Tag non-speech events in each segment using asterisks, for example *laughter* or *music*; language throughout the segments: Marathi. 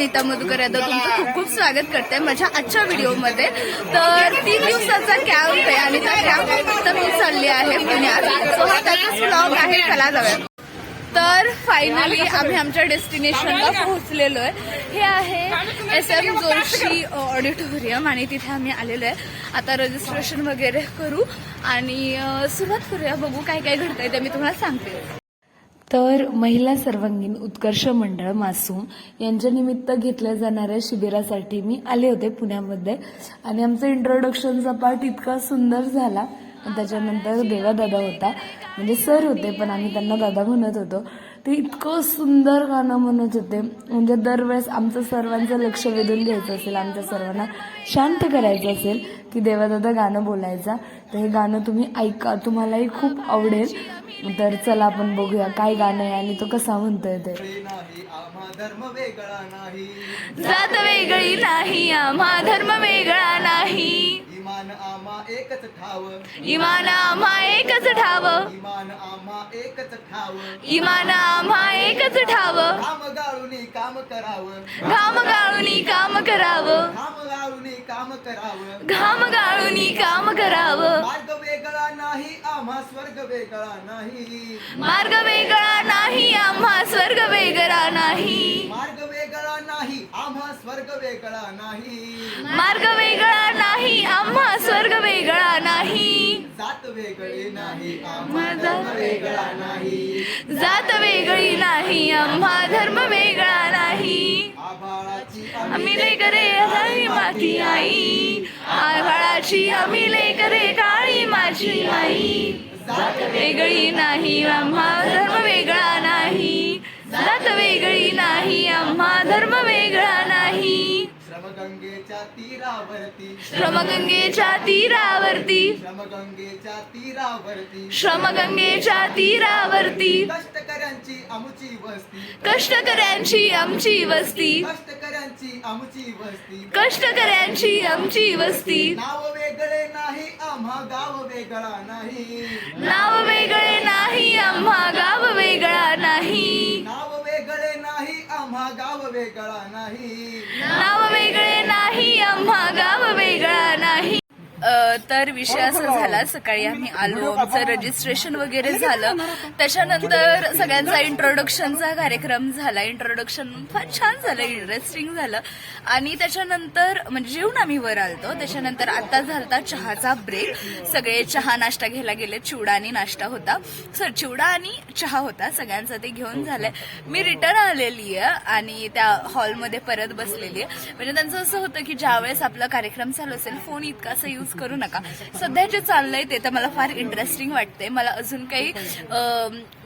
नीता मधुकर यादव तुमचं खूप खूप स्वागत करते माझ्या आजच्या व्हिडिओमध्ये. तर तीन दिवसाचा कॅम्प आहे आणि त्या कॅम्प मी चालली आहे पुण्यात. सो हा त्याचाच ब्लॉग आहे. चला जाऊया. तर फायनली आम्ही आमच्या डेस्टिनेशनला पोहोचलेलो आहे. हे आहे एस एम जोशी ऑडिटोरियम आणि तिथे आम्ही आलेलो आहे. आता रजिस्ट्रेशन वगैरे करू आणि सुरुवात करूया. बघू काय काय घडतंय ते मी तुम्हाला सांगते. तर महिला सर्वांगीण उत्कर्ष मंडळ मासूम यांच्या निमित्त घेतल्या जाणाऱ्या शिबिरासाठी मी आले होते पुण्यामध्ये. आणि आमचं इंट्रोडक्शनचा पार्ट इतका सुंदर झाला. आणि त्याच्यानंतर देवा दादा होता. म्हणजे सर होते पण आम्ही त्यांना दादा म्हणत होतो. ते इतकं सुंदर गाणं म्हणत होते. म्हणजे दरवेळेस आमचं सर्वांचं लक्ष वेधून घ्यायचं असेल आमच्या सर्वांना शांत करायचं असेल की देवादादा गाणं बोलायचा. तर हे गाणं तुम्ही ऐका तुम्हालाही खूप आवडेल. तर चला आपण बघूया काय गाणं आहे आणि तो कसा म्हणतोय ते. जात वेगळी नाही आम्हा धर्म वेगळा नाही. इमान आम्हा एकच ठाव. इमान आम्हा एकच ठाव. इमान आम्हा एकच ठाव. इमान आम्हा एकच ठाव. काम गाळूनी काम करावं. घाम गाळूनी काम करावं. काम गाळूनी काम करावं. घाम गाळूनी काम करावं. मार्ग वेगळा नाही आम्हा स्वर्ग वेगळा नाही. मार्ग वेगळा नाही आम्हा स्वर्ग वेगळा नाही. मार्ग वेगळा नाही आम्हा स्वर्ग वेगळा नाही. मार्ग वेगळा नाही आम्हा स्वर्ग वेगळा नाही. जात वेगळी नाही आम्हा धर्म वेगळा नाही. जात वेगळी नाही आम्हा धर्म वेगळा नाही. आम्ही लेकरे हरी माती आई. आभाळाची आम्ही लेकरे काळी माझी आई. जात वेगळी नाही आम्हा धर्म वेगळा नाही. जात वेगळी नाही आम्हा धर्म वेगळा नाही. श्रमगंगेच्या तीरावरती. श्रमगंगेच्या तीरावरती. श्रमगंगेच्या तीरावरती. श्रमगंगेच्या तीरावरती. कष्टकऱ्यांची आमची वस्ती. कष्टकऱ्यांची आमची वस्ती. कष्टकऱ्यांची आमची वस्ती. कष्टकऱ्यांची आमची वस्ती. नाव वेगळे नाही आम्हा गाव वेगळा नाही. नाव वेगळे नाही आम्हा गाव वेगळा नाही. नाव वेगळे नाही आम्हा गाव वेगळा नाही. नाव वेगळे नाही आम्हा गाव वेगळा नाही. तर विषय असा झाला सकाळी आम्ही आलो. आमचं रजिस्ट्रेशन वगैरे झालं. त्याच्यानंतर सगळ्यांचा इंट्रोडक्शनचा कार्यक्रम झाला. इंट्रोडक्शन फार छान झालं इंटरेस्टिंग झालं. आणि त्याच्यानंतर म्हणजे जेवून आम्ही वर आलतो. त्याच्यानंतर आता झालता चहाचा ब्रेक सगळे चहा नाश्ता घ्यायला गेले. चिवडा आणि नाश्ता होता. सर चिवडा आणि चहा होता. सगळ्यांचा ते घेऊन झालंय. मी रिटर्न आलेली आहे आणि त्या हॉलमध्ये परत बसलेली आहे. म्हणजे त्यांचं असं होतं की ज्यावेळेस आपला कार्यक्रम चालू असेल फोन इतका असं यूज करू नका. सध्या जे चाललंय ते तर मला फार इंटरेस्टिंग वाटते मला अजून काही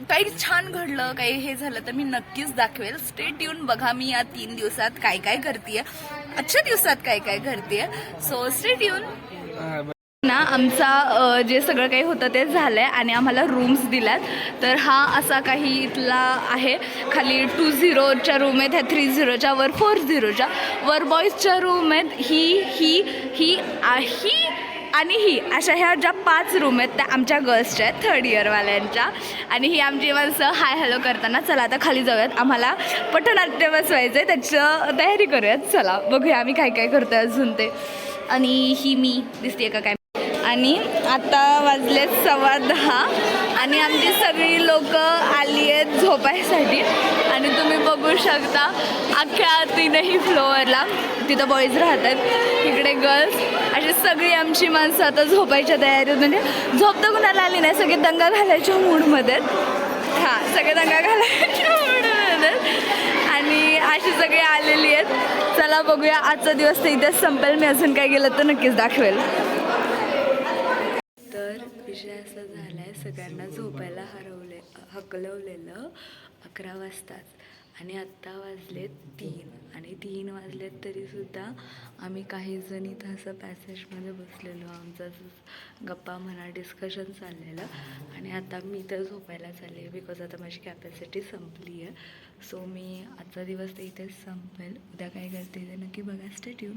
काही छान घडलं काही हे झालं तर मी नक्कीच दाखवेल. स्टेट येऊन बघा मी या तीन दिवसात काय काय करते आजच्या दिवसात काय काय करते सो स्टेट येऊन ना आमचा जे सगळं काही होतं ते झालं आहे आणि आम्हाला रूम्स दिल्यात. तर हा असा काही इथला आहे. खाली टू झिरोच्या रूम आहेत ह्या थ्री झिरोच्या वर फोर झिरोच्या वर बॉईजच्या रूम आहेत. ही ही ही आ- ही आणि ही. अशा ह्या ज्या पाच रूम आहेत त्या आमच्या गर्ल्सच्या आहेत थर्ड इयरवाल्यांच्या आणि ही आमची माणसं हाय हॅलो करताना चला आता खाली जाऊयात. आम्हाला पटनाट्य बसवायचं आहे त्याचं तयारी करूयात. चला बघूया आम्ही काय काय करतोय अजून ते. आणि ही मी दिसते का काय? आणि आता वाजलेत सव्वा दहा. आणि आमची सगळी लोक आली आहेत झोपायसाठी. आणि तुम्ही बघू शकता अख्ख्या तीनही फ्लोअरला तिथं बॉईज राहतात. इकडे गर्ल्स अशी सगळी आमची माणसं आता झोपायच्या तयारीत. म्हणजे झोप तर कुणाला आली नाही सगळे दंगा घालायच्या मूडमध्ये हां सगळे दंगा घालायच्या मूडमध्ये आणि अशी सगळी आलेली आहेत. चला बघूया आजचा दिवस तर इथेच संपेल. मी अजून काय गेलं तर नक्कीच दाखवेल. तर विषय असा झाला आहे सगळ्यांना झोपायला हरवले हकलवलेलं अकरा वाजताच आणि आत्ता वाजले तीन आणि तीन वाजलेत तरीसुद्धा आम्ही काही जण इथं असं पॅसेजमध्ये बसलेलो आमचं असं गप्पा म्हणा डिस्कशन चाललेलं आणि आता मी तर झोपायला चालले बिकॉज आता माझी कॅपॅसिटी संपली आहे सो मी आजचा दिवस तर इथेच संपेल. उद्या काय करते ते नक्की बघा. स्टेट्यू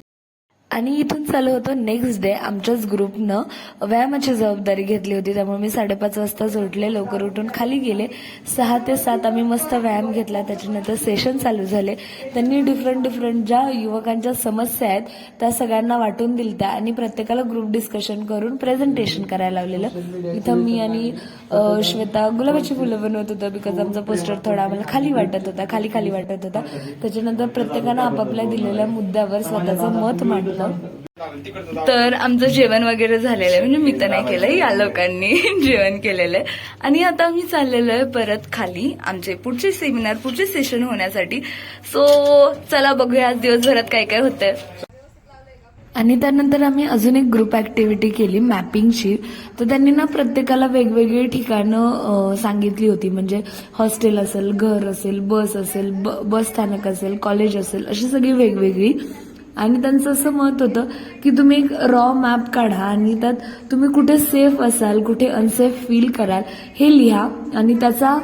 आणि इथून चालू होतो नेक्स्ट डे आमच्याच ग्रुपनं व्यायामाची जबाबदारी घेतली होती त्यामुळे मी साडेपाच वाजता सुटले लवकर उठून खाली गेले. सहा ते सात आम्ही मस्त व्यायाम घेतला त्याच्यानंतर सेशन चालू झाले. त्यांनी डिफरंट डिफरंट ज्या युवकांच्या समस्या आहेत त्या सगळ्यांना वाटून दिलत्या आणि प्रत्येकाला ग्रुप डिस्कशन करून प्रेझेंटेशन करायला लावलेलं. इथं मी आणि श्वेता गुलाबाची फुलं बनवत होतं बिकॉज आमचा पोस्टर थोडा आम्हाला खाली वाटत होता खाली खाली वाटत होता. त्याच्यानंतर प्रत्येकानं आपापल्या दिलेल्या मुद्द्यावर स्वतःचं मत मांडलं. तर आमचं जेवण वगैरे झालेलं आहे. म्हणजे मी तर नाही केलं या लोकांनी *laughs* जेवण केलेलं आहे. आणि आता आम्ही चाललेलो आहे परत खाली आमचे पुढचे सेमिनार पुढचे सेशन होण्यासाठी. सो चला बघूया आज दिवसभरात काय काय होतंय. आणि त्यानंतर आम्ही अजून एक ग्रुप ऍक्टिव्हिटी केली मॅपिंगची तर त्यांनी ना प्रत्येकाला वेगवेगळी ठिकाणं सांगितली होती. म्हणजे हॉस्टेल असेल घर असेल बस असेल ब- बस स्थानक असेल कॉलेज असेल अशी सगळी वेगवेगळी. आणि त्यांचं असं मत होतं की तुम्ही एक रॉ मॅप काढा आणि त्यात तुम्ही कुठे सेफ असाल कुठे अनसेफ फील कराल हे लिहा. आणि त्याचा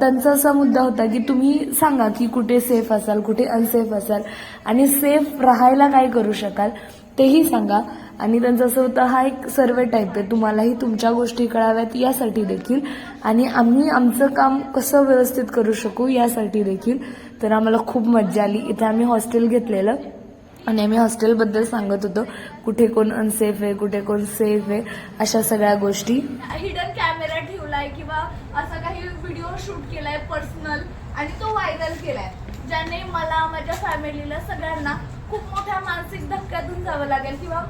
त्यांचा असा मुद्दा होता की तुम्ही सांगा की कुठे सेफ असाल कुठे अनसेफ असाल. आणि सेफ राहायला काय करू शकाल तेही सांगा. आणि त्यांचं असं होतं हा एक सर्वे टाईप आहे. तुम्हालाही तुमच्या गोष्टी कळाव्यात यासाठी देखील. आणि आम्ही आमचं काम कसं व्यवस्थित करू शकू यासाठी देखील. तर आम्हाला खूप मज्जा आली. इथे आम्ही हॉस्टेल घेतलेलं. आणि आम्ही हॉस्टेलबद्दल सांगत होतो कुठे कोण अनसेफ आहे कुठे कोण सेफ आहे अशा सगळ्या गोष्टी. हिडन कॅमेरा ठेवलाय किंवा असा काही व्हिडिओ शूट केलाय पर्सनल आणि तो व्हायरल केलाय ज्याने मला माझ्या फॅमिलीला सगळ्यांना खूप मोठ्या मानसिक धक्क्यातून जावं लागेल. किंवा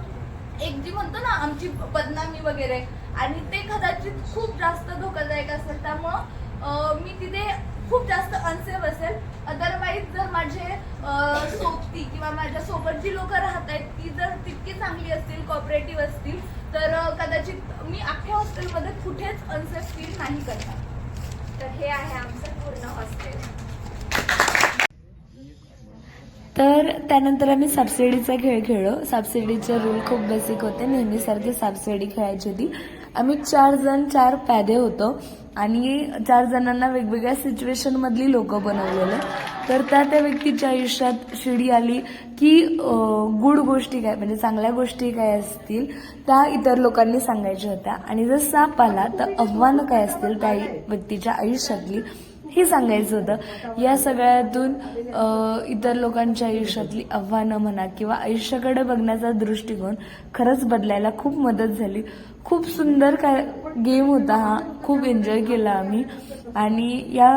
एक जी म्हणतो ना आमची बदनामी वगैरे आणि ते कदाचित खूप जास्त धोकादायक असेल. त्यामुळं मी तिथे खूप जास्त अनसेफ असेल. अदरवाईज जर माझे सोबती किंवा माझ्या सोबत जी लोक राहत आहेत ती जर तितकी चांगली असतील कॉपरेटिव्ह असतील तर कदाचित मी अख्ख्या हॉस्टेलमध्ये कुठेच अनसेफ फील नाही करणार. तर हे आहे आमचं पूर्ण हॉस्टेल तर त्यानंतर आम्ही सापसिडीचा खेळ खेळलो. सापसिडीचे रूल खूप बेसिक होते. नेहमीसारखी सापसिडी खेळायची होती. आम्ही चार जण चार पॅदे होतो. आणि चार जणांना वेगवेगळ्या सिच्युएशन मधली लोक बनवलेले. तर त्या त्या व्यक्तीच्या आयुष्यात शिडी आली की गुड गोष्टी काय म्हणजे चांगल्या गोष्टी काय असतील त्या इतर लोकांनी सांगायच्या होत्या. आणि जर साप आला तर आव्हानं काय असतील त्या व्यक्तीच्या आयुष्यातली हे सांगायचं होतं. या सगळ्यातून इतर लोकांच्या आयुष्यातली आव्हानं म्हणा किंवा आयुष्याकडे बघण्याचा दृष्टिकोन खरंच बदलायला खूप मदत झाली. खूप सुंदर काय गेम होता हा. खूप एन्जॉय केला आम्ही. आणि या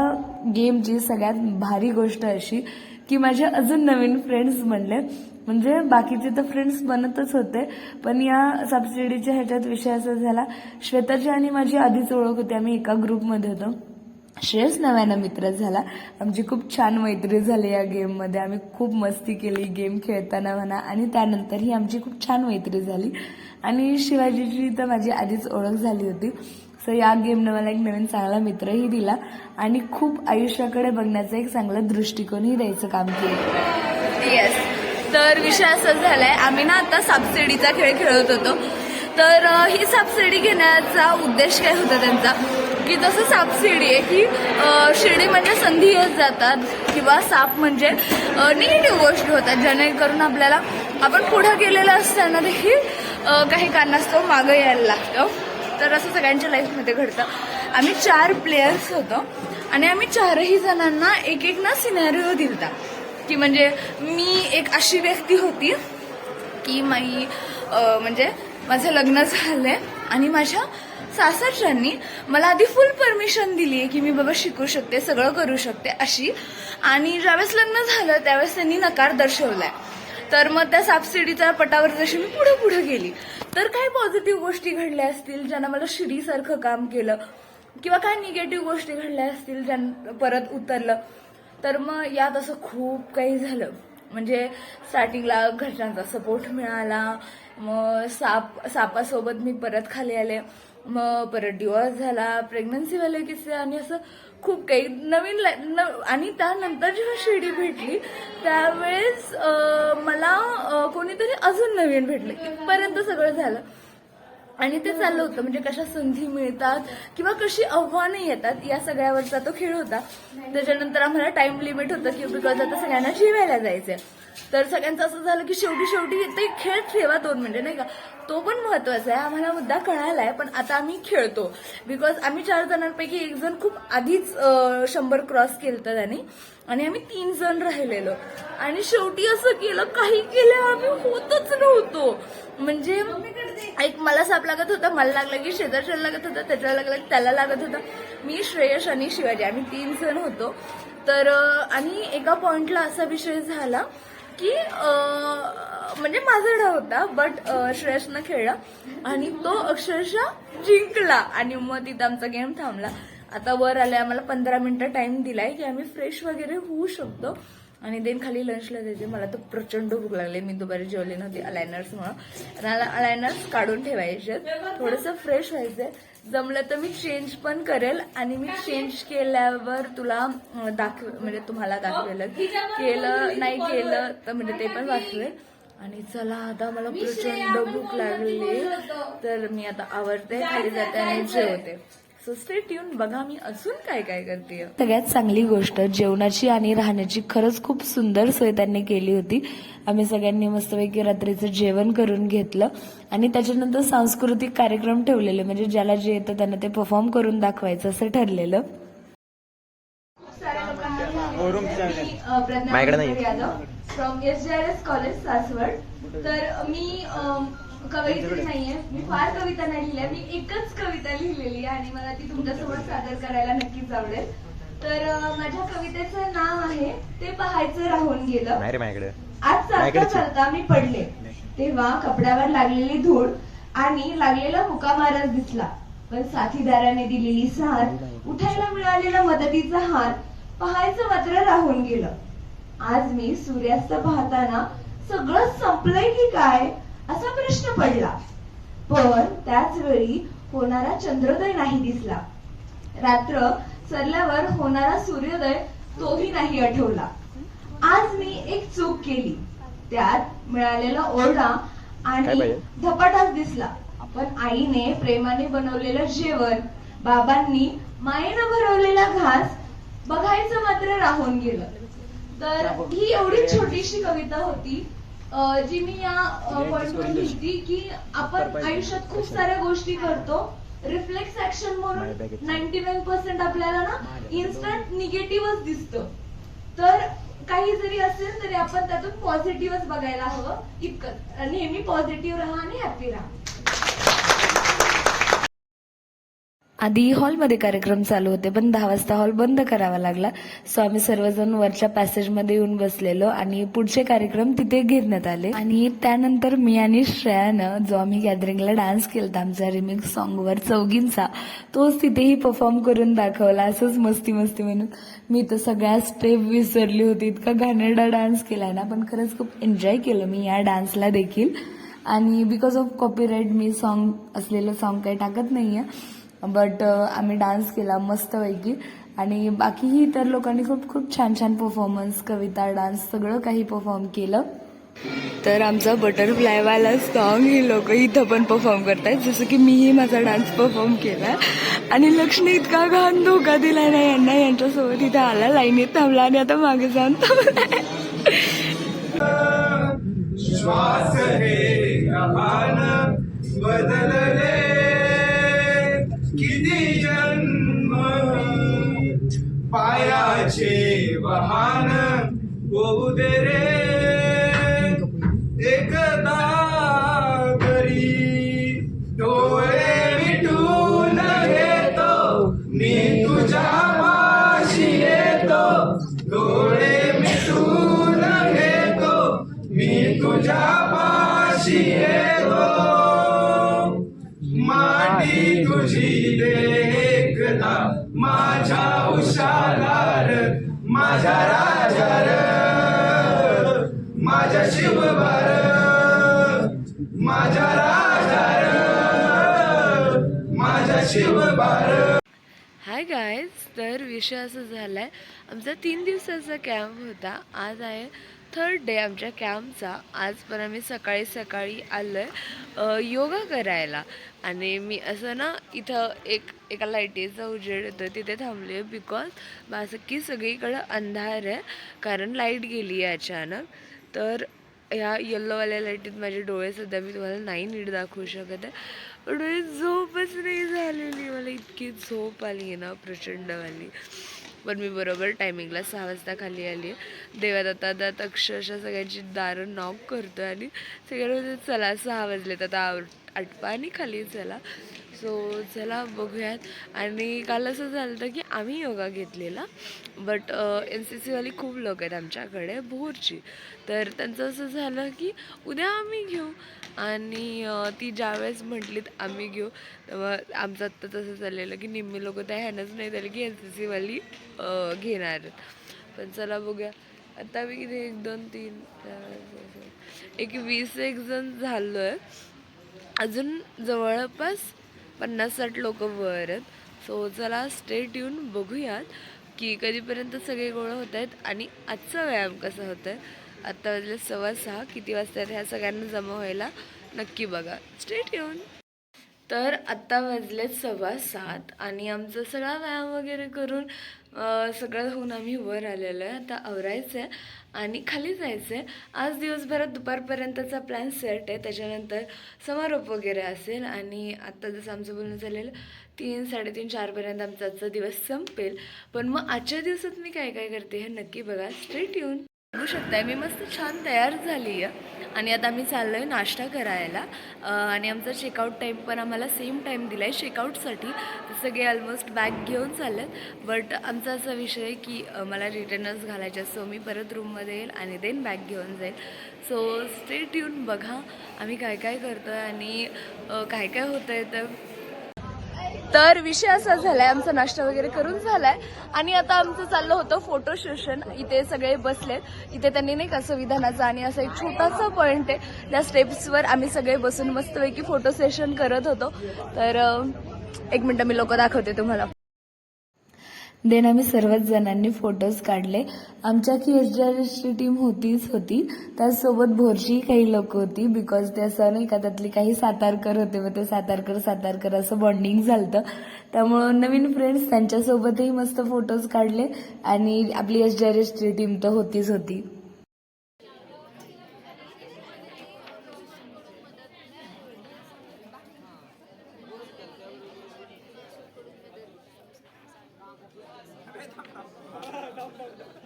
गेमची सगळ्यात भारी गोष्ट अशी की माझे अजून नवीन फ्रेंड्स बनले. म्हणजे बाकीचे तर फ्रेंड्स बनतच होते. पण या सबसिडीच्या ह्याच्यात विषय असा झाला. श्वेताची आणि माझी आधीच ओळख होती. आम्ही एका ग्रुपमध्ये होतो. श्रेयस नव्यानं मित्र झाला. आमची खूप छान मैत्री झाली या गेममध्ये आम्ही खूप मस्ती केली गेम खेळताना म्हणा. आणि त्यानंतरही आमची खूप छान मैत्री झाली. आणि शिवाजीची तर माझी आधीच ओळख झाली होती. सो या गेमनं मला एक नवीन चांगला मित्रही दिला. आणि खूप आयुष्याकडे बघण्याचा एक चांगला दृष्टिकोनही द्यायचं काम केलं. येस तर विषय असा झालाय आम्ही ना आता सापसिडीचा खेळ खेळत होतो. तर ही सापसिडी घेण्याचा उद्देश काय होता त्यांचा? की जसं सापशिडी आहे की शिडी म्हणजे संधी येत जातात किंवा साप म्हणजे निगेटिव्ह गोष्टी होतात जेणेकरून आपल्याला आपण पुढं गेलेलं असताना देखील काही कारणास्तव मागं यायला लागतं. तर असं सगळ्यांच्या लाईफमध्ये घडतं. आम्ही चार प्लेयर्स होतो आणि आम्ही चारही जणांना एक एक ना सिनॅरिओ दिलता. की म्हणजे मी एक अशी व्यक्ती होती की माई म्हणजे माझं लग्न झालंय आणि माझ्या सासरच्यांनी मला आधी फुल परमिशन दिली आहे की मी बाबा शिकू शकते सगळं करू शकते अशी. आणि ज्यावेळेस लग्न झालं त्यावेळेस त्यांनी नकार दर्शवलाय. तर मग त्या सापसिडीच्या पटावर जशी मी पुढे पुढे गेली. तर काही पॉझिटिव्ह गोष्टी घडल्या असतील ज्यांना मला शिडीसारखं काम केलं किंवा काय निगेटिव्ह गोष्टी घडल्या असतील ज्यां परत उतरलं तर मग यात असं खूप काही झालं. म्हणजे स्टार्टिंगला घरच्यांचा सपोर्ट मिळाला मग साप सापासोबत मी परत खाली आले. मग परत डिवॉर्स झाला प्रेग्नन्सीवाले किस्से आणि असं खूप काही. नवीन न- आणि त्यानंतर जेव्हा शिडी भेटली त्यावेळेस मला कोणीतरी अजून नवीन भेटलं. इथपर्यंत सगळं झालं. आणि ते चाललं होतं. म्हणजे कशा संधी मिळतात किंवा कशी आव्हानं येतात या सगळ्यावरचा तो खेळ होता. त्याच्यानंतर आम्हाला टाइम लिमिट होतं की बिकॉज आता सगळ्यांना जेवायला जायचंय. तर सगळ्यांचं असं झालं की शेवटी शेवटी ते खेळ ठेवा दोन म्हणजे नाही का? तो पण महत्त्वाचा आहे. आम्हाला मुद्दा कळालाय पण आता आम्ही खेळतो. बिकॉज आम्ही चार जणांपैकी एक जण खूप आधीच शंभर क्रॉस केलं त्यांनी. आणि आम्ही तीन जण राहिलेलो. आणि शेवटी असं केलं काही केलं आम्ही होतच नव्हतो. म्हणजे एक मला साप लागत होता मला लागला की शेजारच्याला लागत होता त्याच्याला लागला की त्याला लागत होता. मी श्रेयश आणि शिवाजी आम्ही तीन जण होतो. तर आणि एका पॉइंटला असा विषय झाला की म्हणजे माझा डाव होता बट श्रेयसनं खेळला. आणि तो अक्षरशः जिंकला. आणि मग तिथं आमचा गेम थांबला. आता वर आलाय आम्हाला पंधरा मिनिटं टाइम दिलाय की आम्ही फ्रेश वगैरे होऊ शकतो. आणि देन खाली लंचला द्यायचे मला तर प्रचंड भूक लागली. मी दुपारी जेवली नव्हती अलायनर्समुळं अलायनर्स काढून ठेवायचे. थोडंसं फ्रेश व्हायचंय. जमलं तर मी चेंज पण करेल. आणि मी चेंज केल्यावर तुला दाखव म्हणजे तुम्हाला दाखवेल. केलं नाही केलं तर म्हणजे ते पण वाचवेल. आणि चला आता मला प्रचंड भूक लागली. तर मी आता आवडते खाली जाते आणि जेवते. सो स्टे ट्यून बघा मी अजून काय काय करते सगळ्यात चांगली गोष्ट जेवणाची आणि राहण्याची खरंच खूप सुंदर सोय त्यांनी केली होती. आम्ही सगळ्यांनी मस्तपैकी रात्रीचं जेवण करून घेतलं आणि त्याच्यानंतर सांस्कृतिक कार्यक्रम ठेवलेले म्हणजे ज्याला जे येतं त्यांना ते परफॉर्म करून दाखवायचं असं ठरलेलं. माझ्याकडे नाही. From S J R S college Saswad. तर मी कवयित्री नाहीये. मी फार कविता नाही लिहिल्या. मी एकच कविता लिहिलेली आहे आणि मला ती तुमच्यासोबत सादर करायला नक्कीच आवडेल. तर माझ्या कवितेचं नाव आहे ते पाहायचं राहून गेलं. आज चालता. चालता मी पडले. तेव्हा कपड्यावर लागलेली धूळ आणि लागलेला मुकामारच दिसला. पण साथीदाराने दिलेली साथ उठायला मिळालेला मदतीचा हात पाहायचं मात्र राहून गेलं. आज मी सूर्यास्त पाहताना सगळं संपलंय की काय असा प्रश्न पडला. पण त्याच वेळी होणारा चंद्रोदय नाही दिसला. रात्र सरल्यावर होणारा सूर्योदय तोही नाही आठवला. आज मी एक चूक केली. त्यात मिळालेला ओरडा आणि? धपाटाच दिसला. पण आईने प्रेमाने बनवलेलं जेवण बाबांनी मायेनं भरवलेला घास बघायचं मात्र राहून गेलं. तर ही एवढी छोटीशी कविता होती जी मी या पॉइंटवर लिहिली. की आपण आयुष्यात खूप साऱ्या गोष्टी करतो. रिफ्लेक्स ऍक्शन म्हणून नाईन्टी नाईन पर्सेंट आपल्याला ना इन्स्टंट निगेटिव्हच दिसतं. तर काही जरी असेल तरी आपण त्यातून पॉझिटिव्हच बघायला हवं. इतकंच नेहमी पॉझिटिव्ह राहा आणि हॅपी राहा. आधी हॉलमध्ये कार्यक्रम चालू होते पण दहा वाजता हॉल बंद करावा लागला. सो आम्ही सर्वजण वरच्या पॅसेजमध्ये येऊन बसलेलो आणि पुढचे कार्यक्रम तिथे घेण्यात आले. आणि त्यानंतर मी आणि श्रेयानं जो आम्ही गॅदरिंगला डान्स केला होता आमच्या रिमिक्स सॉन्गवर चौघींचा तोच तिथेही परफॉर्म करून दाखवला. असंच मस्ती मस्ती म्हणून. मी तर सगळ्या स्टेप विसरली होती. इतका घाणेरडा डान्स केला ना पण खरंच खूप एन्जॉय केलं मी या डान्सला देखील. आणि बिकॉज ऑफ कॉपीराईट मी सॉन्ग असलेलं सॉन्ग काही टाकत नाही आहे बट uh, आम्ही डान्स केला मस्तपैकी. आणि बाकीही इतर लोकांनी खूप खूप छान छान परफॉर्मन्स कविता डान्स सगळं काही परफॉर्म केलं. तर आमचा बटरफ्लायवाला सॉन्ग ही लोक इथं पण परफॉर्म करतायत. जसं की मीही माझा डान्स परफॉर्म केला आणि लक्ष्मी इतका घाण धोका दिला नाही यांना यांच्यासोबत इथं आला लाईनीत थांबला आणि आता मागे जाऊन थांबलाय. पायाचे वाहन होऊ दे रे. एकदा तरी डोळे मिटून घेतो मी तुझ्या पाशी येतो. डोळे मिटून घेतो मी तुझ्या पाशी येतो. माटी तुझी देखता माझ्या उशालार माझ्या राजार माझ्या शिवभार माझ्या राजार माझ्या शिवबार. हाय गायज तर विषय असं झालाय आमचा तीन दिवसाचा कॅम्प होता. आज आहे थर्ड डे आमच्या कॅम्पचा आज पण आम्ही सकाळी सकाळी आलो आहे योगा करायला. आणि मी असं ना इथं एक एका लाईटीचा उजेड येतो तिथे थांबले आहे बिकॉज माझं की सगळीकडं अंधार आहे कारण लाइट गेली आहे अचानक. तर ह्या येल्लोवाल्या लाईटीत माझे डोळे सध्या मी तुम्हाला नाही नीट दाखवू शकत आहे. डोळे झोपच नाही झालेली मला इतकी झोप आली आहे ना प्रचंडवाली पण मी बरोबर टायमिंगला सहा वाजता खाली आली. आहे देवात दात अक्षरशः सगळ्यांची दारं नॉक करतो आणि सगळ्यांना चला सहा वाजलेत आता आव आटपा आणि खाली चला. सो चला बघूयात. आणि काल असं झालं होतं की आम्ही योगा घेतलेला बट एन सी सीवाली खूप लोक आहेत आमच्याकडे भोरची. तर त्यांचं असं झालं की उद्या आम्ही घेऊ. आणि ती ज्यावेळेस म्हटलीत आम्ही घेऊ. तेव्हा आमचं आत्ता तसं चाललेलं की निम्मी लोक त्या ह्यानंच नाही झाले की एन सी सीवाली घेणार आहेत. पण चला बघूया. आता मी किती एक दोन तीन चार, एक वीस एक जण झालो आहे अजून जवळपास पन्नास साठ लोक वर आहेत. सो चला स्टेट येऊन बघूयात की कधीपर्यंत सगळे गोळा होत आहेत आणि आजचा व्यायाम कसा होत आहे. आत्ता वाजले सव्वा सहा किती वाजता ह्या सगळ्यांना जमा व्हायला नक्की बघा. स्टेट येऊन तर आत्ता वाजलेत सव्वा सात आणि आमचा सगळा व्यायाम वगैरे करून सगळं होऊन आम्ही वर आलेलो आहे. आता आवरायचं आहे आणि खाली जायचं आहे आज दिवसभरात दुपारपर्यंतचा प्लॅन सेट आहे. त्याच्यानंतर समारोप वगैरे असेल आणि आत्ता जसं आमचं बोलणं झालेलं तीन साडेतीन चारपर्यंत आमचा आजचा दिवस संपेल. पण मग आजच्या दिवसात मी काय काय करते हे नक्की बघा. स्ट्रेट येऊन बघू शकताय. मी मस्त छान तयार झाली आहे आणि आता आम्ही चाललो आहे नाश्ता करायला. आणि आमचा चेकआउट टाईम पण आम्हाला सेम टाईम दिला आहे चेकआउटसाठी सगळे ऑलमोस्ट बॅग घेऊन चालले आहेत बट आमचा असा विषय आहे की मला रिटर्नच घालायचे सो मी परत रूममध्ये येईल आणि देन बॅग घेऊन जाईल. सो स्टेट येऊन बघा. आम्ही काय काय करतो आहे आणि काय काय होतं आहे तर तर विषय असा झालाय आमचा नाश्ता वगैरे करून झालाय. आणि आता आमचं चाललं होतं फोटो सेशन इथे सगळे बसलेत. इथे त्यांनी नाही का संविधानाचा आणि असा एक छोटासा पॉइंट आहे. त्या स्टेप्सवर आम्ही सगळे बसून मस्तपैकी फोटो सेशन करत होतो. तर एक मिनटं मी लोक दाखवते तुम्हाला. देन आम्ही सर्वच जणांनी फोटोज काढले. आमच्या की एस डी आर एसची टीम होतीच होती. त्याचसोबत भोरची काही लोक होती बिकॉज ते असं नाही का त्यातली काही सातारकर होते मग ते सातारकर सातारकर असं बॉन्डिंग झालं त्यामुळं नवीन फ्रेंड्स त्यांच्यासोबतही मस्त फोटोज काढले. आणि आपली एस डी आर एसची टीम तर होतीच होती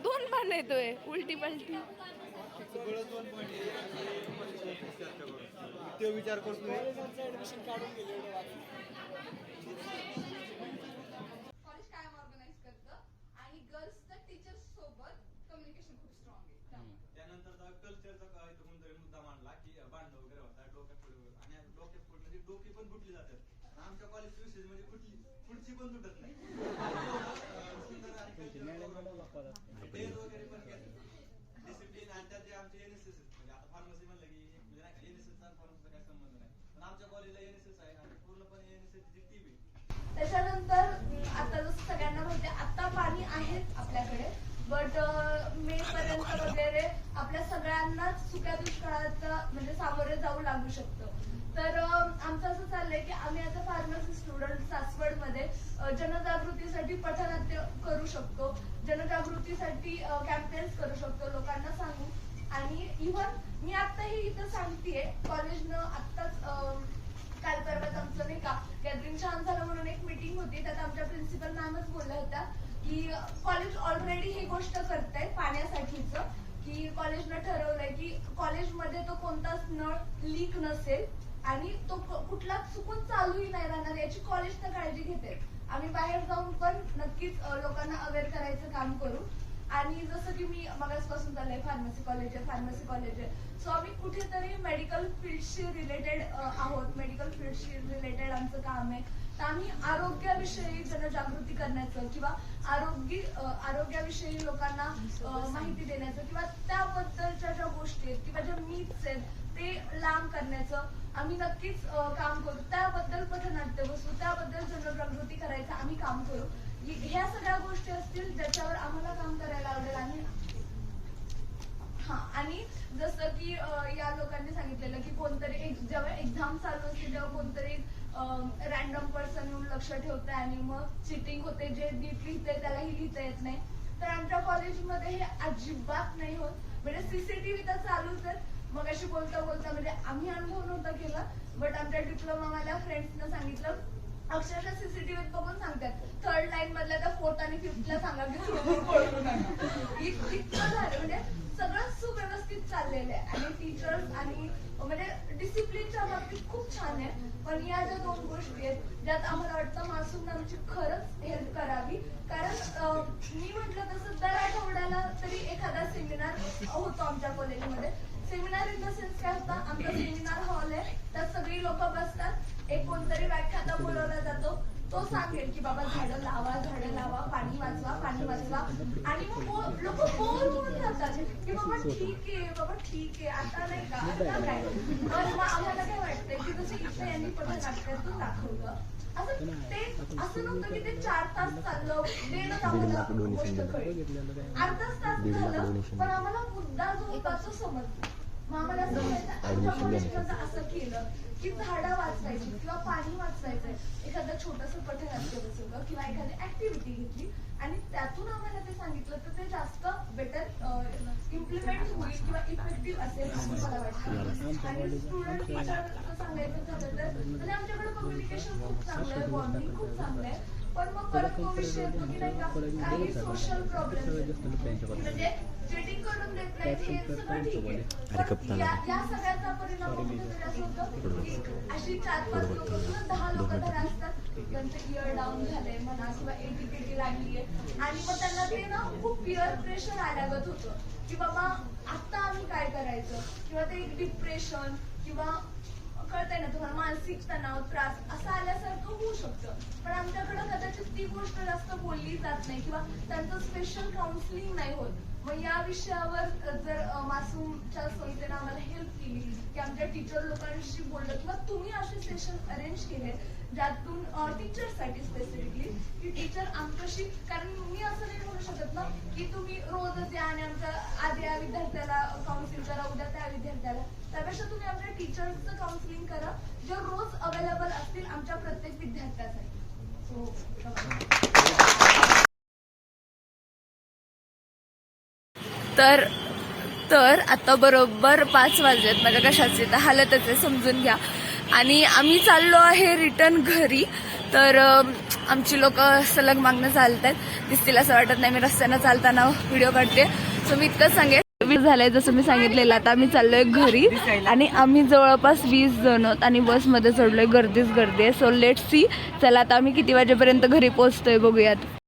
दोन उलटी पलटी. ते विचार करतोय कॉलेज कायम ऑर्गनाईज करतं आणि गर्ल्सचं टीचर्स सोबत कम्युनिकेशन खूप स्ट्रॉंग आहे. त्यानंतर कल्चरचा काय तो कोणतरी मुद्दा मांडला की भांडण वगैरे होतात डोक्यात आणि डोक्यात फोड म्हणजे डोकी पण फुटली जातात. आमच्या कॉलेज विशेष म्हणजे कुठली पुढची पण तुटत नाही. डिसिप्लिन आणि त्यात जे आमचे एनएसएस म्हणजे आता फार्मसी म्हणलं की म्हणजे नाही का एनएसएस आणि फार्मसीचा संबंध नाही पण आमच्या कॉलेजला एनएसएस आहे आणि पूर्णपणे एनएसएस ची टीम आहे त्याच्यानंतर आता जसं सगळ्यांना माहिती आता पाणी आहेच आपल्याकडे बट मे पर्यंत वगैरे आपल्या सगळ्यांनाच सुक्या दुष्काळाचा म्हणजे सामोरे जाऊ लागू शकतं. तर आमचं असं चाललंय की आम्ही आता फार्मसी स्टुडंट सासवडमध्ये जनजागृतीसाठी पठन करू शकतो. जनजागृतीसाठी कॅम्पेन्स करू शकतो लोकांना सांगू. आणि इव्हन मी आताही इथं सांगतेय कॉलेजनं आत्ताच काल परवाच आमचं नाही का गॅदरिंग छान झालं म्हणून एक मीटिंग होती. त्यात आमच्या प्रिन्सिपल मॅमच बोलल्या होत्या की कॉलेज ऑलरेडी ही गोष्ट करताय पाण्यासाठीच की कॉलेजनं ठरवलंय की कॉलेजमध्ये तो कोणताच नळ लीक नसेल आणि तो कुठला चुकून चालूही नाही राहणार याची कॉलेजनं काळजी घेते. आम्ही बाहेर जाऊन पण नक्कीच लोकांना अवेअर करायचं काम करू. आणि जसं की मी मगासपासून झालंय फार्मसी कॉलेज आहे फार्मसी कॉलेज आहे. सो आम्ही कुठेतरी मेडिकल फील्डशी रिलेटेड आहोत. मेडिकल फील्डशी रिलेटेड आमचं काम आहे. तर आम्ही आरोग्याविषयी जनजागृती करण्याचं किंवा आरोग्य आरोग्याविषयी लोकांना माहिती देण्याचं किंवा त्याबद्दलच्या ज्या गोष्टी आहेत किंवा ज्या मीट्स आहेत ते लांब करण्याचं आम्ही नक्कीच काम करू. त्याबद्दल पथनाट्य बसू त्याबद्दल जनजागृती करायचं आम्ही काम करू. ह्या सगळ्या गोष्टी असतील ज्याच्यावर आम्हाला काम करायला आवडेल आणि हा आणि जसं की या लोकांनी सांगितलेलं की कोणतरी एक जेव्हा एक्झाम चालू असते तेव्हा कोणतरी रॅन्डम पर्सन येऊन लक्ष ठेवते आणि मग चिटिंग होते जे नीट लिहिते त्यालाही लिहिता येत नाही. तर आमच्या कॉलेजमध्ये हे अजिबात नाही होत. म्हणजे सीसीटीव्ही तर चालूच आहे. मग अशी बोलता बोलता म्हणजे आम्ही अनुभव नव्हता केला बट आमच्या डिप्लोमा माझ्या फ्रेंड्सनं सांगितलं. अक्षरशः सीसीटीव्हीत बघून सांगतात. थर्ड लाईन मधल्या त्या फोर्थ आणि फिफ्थला सांगा की इतकं झालं म्हणजे सगळं सुव्यवस्थित चाललेलं आहे. आणि टीचर्स आणि म्हणजे डिसिप्लिनच्या बाबतीत खूप छान आहे. पण या ज्या दोन गोष्टी आहेत ज्यात आम्हाला वाटतं मासूम आमची खरंच हेल्प करावी. कारण मी म्हटलं तसं दर आठवड्याला तरी एखादा सेमिनार होतो आमच्या कॉलेजमध्ये सेमिनार इन द सेन्स काय होता आमचा सेमिनार हॉल आहे. त्यात सगळी लोक बसतात. एक कोणतरी व्याख्याता बोलवला जातो. तो सांगेल की बाबा झाडं लावा झाडं लावा पाणी वाचवा पाणी वाचवा. आणि मग लोक बोर होऊन जातात की बाबा ठीक आहे बाबा ठीक आहे आता नाही का आता काय पण मग आम्हाला काय वाटतंय की जसं इथे यांनी पथनाट्यातून दाखवलं असं ते असं नव्हतं की ते चार तास चाललं गोष्ट कळली. अर्धाच तास झालं पण आम्हाला मुद्दा जो होता तो समजला. मग आम्हाला असं वाटायचं, आमच्या कॉलेजमध्ये असं केलं की झाडं वाचवायची किंवा पाणी वाचवायचंय. एखादं छोटस पथनाट्य बसवलं किंवा एखादी ऍक्टिव्हिटी घेतली आणि त्यातून आम्हाला ते सांगितलं तर ते जास्त बेटर इम्प्लिमेंट होईल किंवा इफेक्टिव्ह असेल असं मला वाटतं. आणि स्टुडंट टीचर सांगायचं झालं तर म्हणजे आमच्याकडे कम्युनिकेशन खूप चांगलं आहे बॉन्डिंग खूप चांगलं आहे. पण मग परत तो विषय येतो की नाही का काही सोशल प्रॉब्लेम म्हणजे चेटिंग करून देत नाही हे सगळं ठीक आहे. पण या या सगळ्याचा परिणाम कुठेतरी असं होतं की अशी चार पाच लोक किंवा दहा लोक तर असतात. त्यांचं इयर डाऊन झालंय म्हणा किंवा एटीपीटी लागलीये. आणि मग त्यांना ते ना खूप पिअर प्रेशर आल्यागत होतं. की बाबा आता आम्ही काय करायचं? किंवा ते एक डिप्रेशन किंवा कळतंय ना तुम्हाला मानसिक तणाव त्रास असं आल्यासारखं होऊ शकतं. पण आमच्याकडे कदाचित ती गोष्ट जास्त बोलली जात नाही किंवा त्यांचं स्पेशल काउन्सिलिंग नाही होत. मग या विषयावर जर मासूमच्या संस्थेनं आम्हाला हेल्प केली की आमच्या टीचर लोकांशी बोललं किंवा तुम्ही असे सेशन अरेंज केले ज्यातून टीचरसाठी स्पेसिफिकली की टीचर आमच्याशी कारण मी असं नाही म्हणू शकत ना की तुम्ही रोजच या आणि आमच्या आज या विद्यार्थ्याला काउन्सिल करा उद्या त्या विद्यार्थ्याला. त्यापेक्षा तुम्ही आमच्या टीचर्सचं काउन्सिलिंग करा. जे रोज अवेलेबल असतील आमच्या प्रत्येक विद्यार्थ्यासाठी. हो, तर तर आता बरोबर पाच वाजलेत. माझ्या कशाचे तर हालतच आहे समजून घ्या. आणि आम्ही चाललो आहे रिटर्न घरी. तर आमची लोक सलग मागणं चालत आहेत दिसतील असं वाटत नाही मी रस्त्यानं चालताना व्हिडिओ काढते. सो मी इतकंच सांगेन. वीस झालंय जसं मी सांगितलेलं आता आम्ही चाललोय घरी आणि आम्ही जवळपास वीस जण आहोत आणि बसमध्ये चढलोय गर्दीच गर्दी आहे. सो लेट सी चला आता आम्ही किती वाजेपर्यंत घरी पोहोचतोय बघूयात.